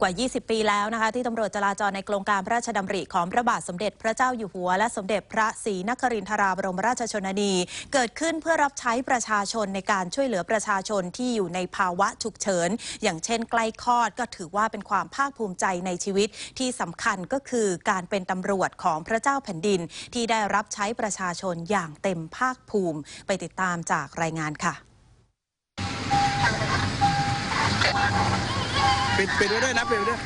กว่า 20 ปีแล้วนะคะ ที่ตำรวจจราจรในโครงการพระราชดำริของพระบาทสมเด็จพระเจ้าอยู่หัว และสมเด็จพระศรีนครินทราบรมราชชนนี เกิดขึ้นเพื่อรับใช้ประชาชนในการช่วยเหลือประชาชนที่อยู่ในภาวะฉุกเฉิน อย่างเช่นใกล้คลอดก็ถือว่าเป็นความภาคภูมิใจในชีวิตที่สำคัญก็คือการเป็นตำรวจของพระเจ้าแผ่นดิน ที่ได้รับใช้ประชาชนอย่างเต็มภาคภูมิ ไปติดตามจากรายงานค่ะ ปิดปิดไว้ด้วยนะปิดไว้ด้วย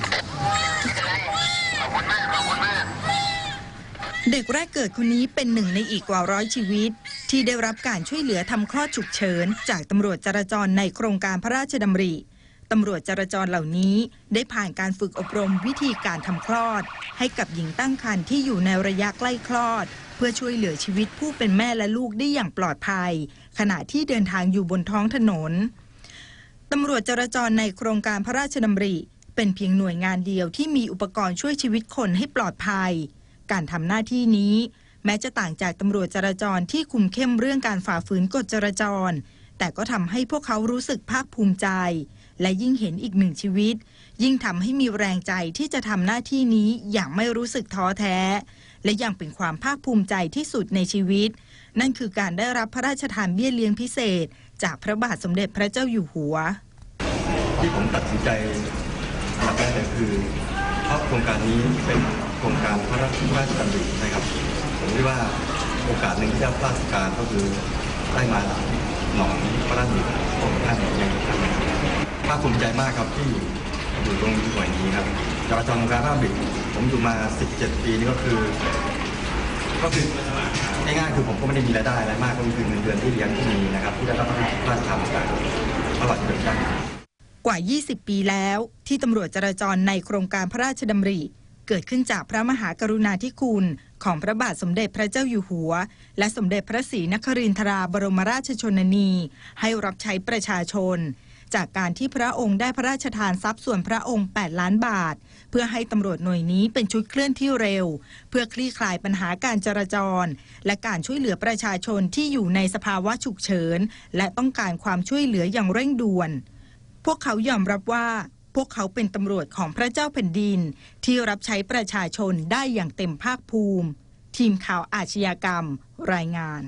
เด็กแรกเกิดคนนี้เป็นหนึ่งในอีกกว่าร้อยชีวิต ที่ได้รับการช่วยเหลือทำคลอดฉุกเฉิน จากตำรวจจราจรในโครงการพระราชดำริตำรวจจราจรเหล่านี้ได้ผ่านการฝึกอบรมวิธีการทำคลอด ให้กับหญิงตั้งครรภ์ที่อยู่ในระยะใกล้คลอด เพื่อช่วยเหลือชีวิตผู้เป็นแม่และลูกได้อย่างปลอดภัย ขณะที่เดินทางอยู่บนท้องถนน ตำรวจจราจรในโครงการพระราชดำริ เป็นเพียงหน่วยงานเดียวที่มีอุปกรณ์ช่วยชีวิตคนให้ปลอดภัย การทำหน้าที่นี้ แม้จะต่างจากตำรวจจราจรที่คุมเข้มเรื่องการฝ่าฝืนกฎจราจร แต่ก็ทำให้พวกเขารู้สึกภาคภูมิใจ และยิ่งเห็นอีกหนึ่งชีวิต ยิ่งทำให้มีแรงใจที่จะทำหน้าที่นี้อย่างไม่รู้สึกท้อแท้ และยังเป็นความภาคภูมิใจที่สุดในชีวิต นั่นคือการได้รับพระราชทานเบี้ยเลี้ยงพิเศษ จากพระบาทสมเด็จพระเจ้าอยู่หัว ที่ผมตัดสินใจอันดับแรกเลยคือเพราะโครงการนี้เป็นโครงการพระราชพระราชดำรินะครับ ผมคิดว่าโอกาสหนึ่งที่ได้ราชการก็คือได้มาหนองพระราชดำริของท่านในครั้งนี้ภาคภูมิใจมากครับที่ อยู่ตรงหน่วยนี้ครับจราจรโครงการพระราชดผมอยู่มา 17 ปีนี่ก็คือ ก็คือง่ายๆคือผมก็ไม่ได้มีรายได้อะไรมากก็คือเงินเดือนที่เลี้ยงที่มีนะครับที่ได้รับพระราชทานากพระบาทสมเด็จพระเจ้าอยู่หัวกว่า 20 ปีแล้ว ที่ตำรวจจราจรในโครงการพระราชดำริ เกิดขึ้นจากพระมหากรุณาธิคุณของพระบาทสมเด็จพระเจ้าอยู่หัว และสมเด็จพระศรีนครินทราบรมราชชนนี ให้รับใช้ประชาชน จากการที่พระองค์ได้พระราชทานทรัพย์ส่วนพระองค์ 8 ล้านบาท เพื่อให้ตำรวจหน่วยนี้เป็นชุดเคลื่อนที่เร็ว เพื่อคลี่คลายปัญหาการจราจร และการช่วยเหลือประชาชนที่อยู่ในสภาวะฉุกเฉิน และต้องการความช่วยเหลืออย่างเร่งด่วน พวกเขายอมรับว่าพวกเขาเป็นตำรวจของพระเจ้าแผ่นดิน ที่รับใช้ประชาชนได้อย่างเต็มภาคภูมิ ทีมข่าวอาชญากรรม รายงาน